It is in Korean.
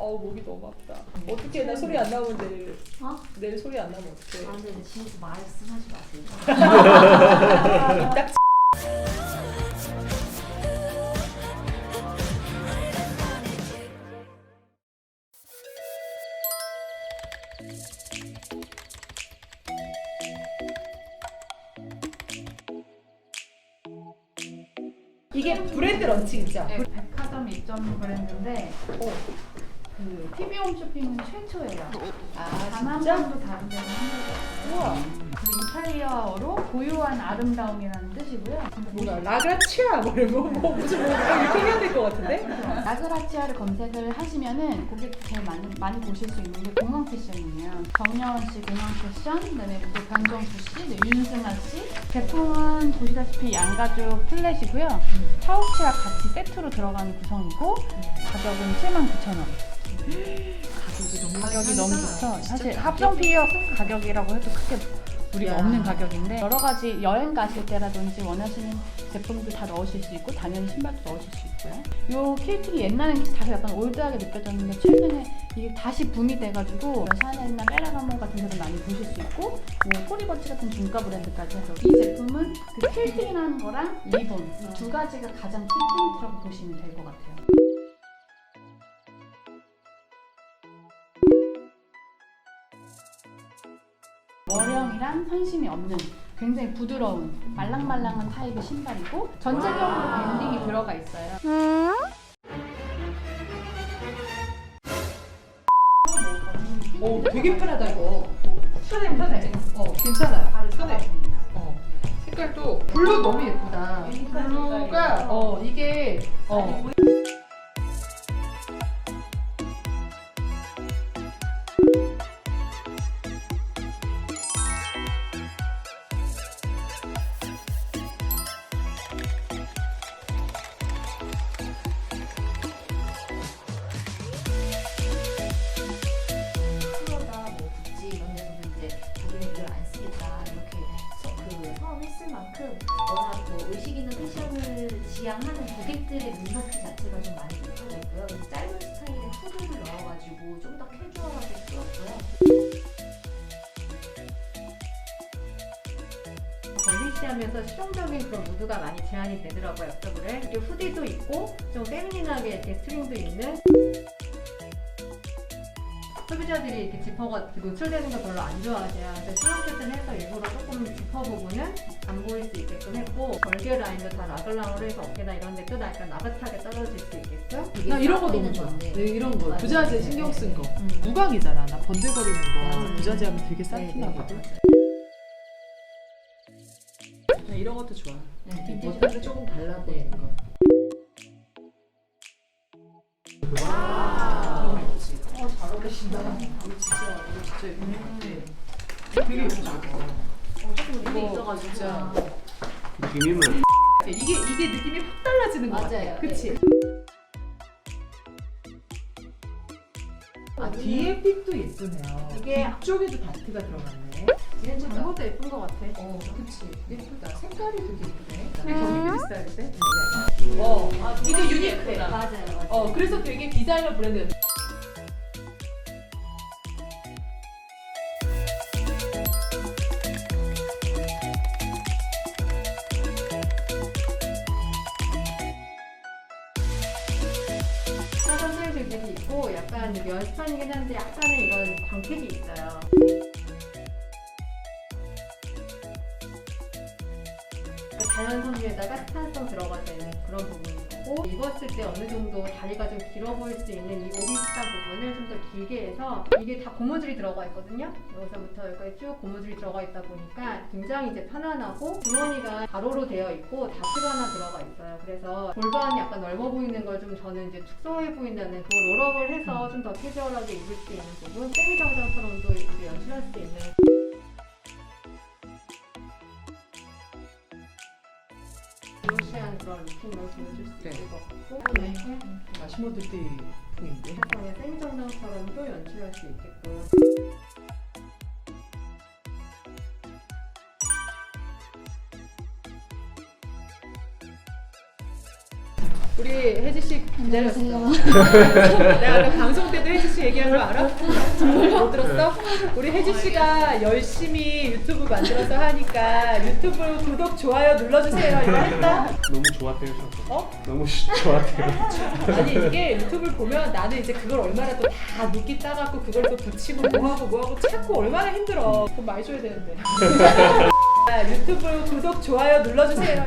어우 목이 너무 아프다. 어떻게 나 소리 안 나오면 내일 어? 내일 소리 안 나면 어떡해? 아 근데 진짜 말씀하지 마세요. 딱 이게 브랜드 런칭이죠? 네, 백화점 입점 브랜드인데 어. 그 TV 홈쇼핑은 최초예요. 아 단한 진짜? 번도 다른 데는 한. 우와. 그 이탈리아어로 고유한 아름다움이라는 뜻이고요. 뭔가 라그라치아 뭐거 뭐, 무슨 뭐 이렇게 해야 될 것 같은데? 라그라치아를 검색을 하시면은 고객 제일 많이, 많이 보실 수 있는 게 공항 패션이에요. 정여원 씨 공항 패션, 그다음에 또 변정수 씨, 네, 윤승아 씨. 제품은 보시다시피 양가죽 플랫이고요. 파우치와 같이 세트로 들어가는 구성이고 가격은 79,000원. 가격이 너무 가격이 너무 좋죠. 사실 합성 피어 가격이라고 해도 크게 우리가 야. 없는 가격인데 여러 가지 여행 가실 때라든지 원하시는 제품들 다 넣으실 수 있고 당연히 신발도 넣으실 수 있고요. 요 케이팅이 옛날에는 다시 약간 올드하게 느껴졌는데 최근에 이게 다시 붐이 돼가지고 샤넬이나 베라가모 같은 데도 많이 보실 수 있고 뭐 토리버치 같은 중가 브랜드까지 해서 이 제품은 그 퀼팅이라는 거랑 리본 이두 가지가 가장 키 포인트라고 보시면 될 것 같아요. 월형이랑 선심이 없는 굉장히 부드러운 말랑말랑한 타입의 신발이고 전체적으로 밴딩이 들어가 있어요. 오 되게 편하다 이거. 편해 편해. 어 괜찮아요. 편해. 어 색깔도 블루 너무 예쁘다. 블루가 어 이게 어 지향하는 고객들의 눈높이 자체가 좀 많이 높아졌고요. 그래서 짧은 스타일의 후드를 넣어가지고 좀 더 캐주얼하게 풀었고요. 걸리시하면서 실용적인 그런 무드가 많이 제한이 되더라고요 이게 후디도 있고 좀 페미닌하게 이렇게 스트링도 있는 소비자들이 이렇게 지퍼가 노출되는 거 별로 안 좋아하세요 그래서 슬럼핏을 해서 일부러 조금 지퍼 부분은 안 보일 수 있게끔 했고 절개 라인도 다 라글랑으로 해서 어깨나 이런 데도 약간 나긋하게 떨어질 수 있게끔 나 이런 거싸 너무 좋아. 네, 이런 거. 부자재 신경 쓴 거. 음. 무광이잖아. 나 번들거리는 거 음. 부자재 하면 되게 네, 싼티나거든. 네, 나 이런 것도 좋아. 네, 빈티지 멋들도 조금 달라 보이는 거. 조금 이게 이게, 이게 느낌이 확 달라지는 것 같아. 맞아요. 그치? 네. 아, 뒤에 핏도 예쁘네요. 이게 앞쪽에도 다트가 들어갔네. 얘는 장보다 예쁜 것 같아 어, 그치. 예쁘다. 색깔이 되게 예쁘네. 음. 경리 스타일인데? 어, 이거 유니크해. 맞아요, 맞아요. 어, 그래서 되게 디자이너 브랜드. 약간 면 스판이긴 한데 약간의 이런 광택이 있어요 자연 섬유에다가 스탄성 들어가져 있는 그런 부분인 거고 입었을 때 어느 정도 다리가 좀 길어 보일 수 있는 이 오비 스타 부분을 좀 더 길게 해서 이게 다 고무줄이 들어가 있거든요. 여기서부터 여기까지 쭉 고무줄이 들어가 있다 보니까 굉장히 이제 편안하고 주머니가 가로로 되어 있고 다트가 하나 들어가 있어요. 그래서 골반이 약간 넓어 보이는 걸 좀 저는 이제 축소해 보인다는 그 롤업을 해서 좀 더 캐주얼하게 입을 수 있는 부분 세미 정장처럼도 이렇게 연출할 수 있는 그런 느낌을 보여줄 수 네. 있을 것 같고 네. 마시모들 때 풍인데. 약간의 세미 정장처럼도 연출할 수 있게끔 우리 혜지 씨 기다렸어. 내가 아까 방송 때도 혜지 혜지 씨 얘기한 거 알아? 못 들었어? 우리 혜지 씨가 열심히 유튜브 만들어서 하니까 유튜브 구독 좋아요 눌러주세요. 이거 했다? 너무 좋았대요 저도. 어? 너무 시- 좋았대요. 아니 이게 유튜브를 보면 나는 이제 그걸 얼마나 또다 눕기 따갖고 그걸 또 붙이고 뭐하고 뭐하고 찾고 얼마나 힘들어. 돈 많이 줘야 되는데. 아, 유튜브 구독 좋아요 눌러주세요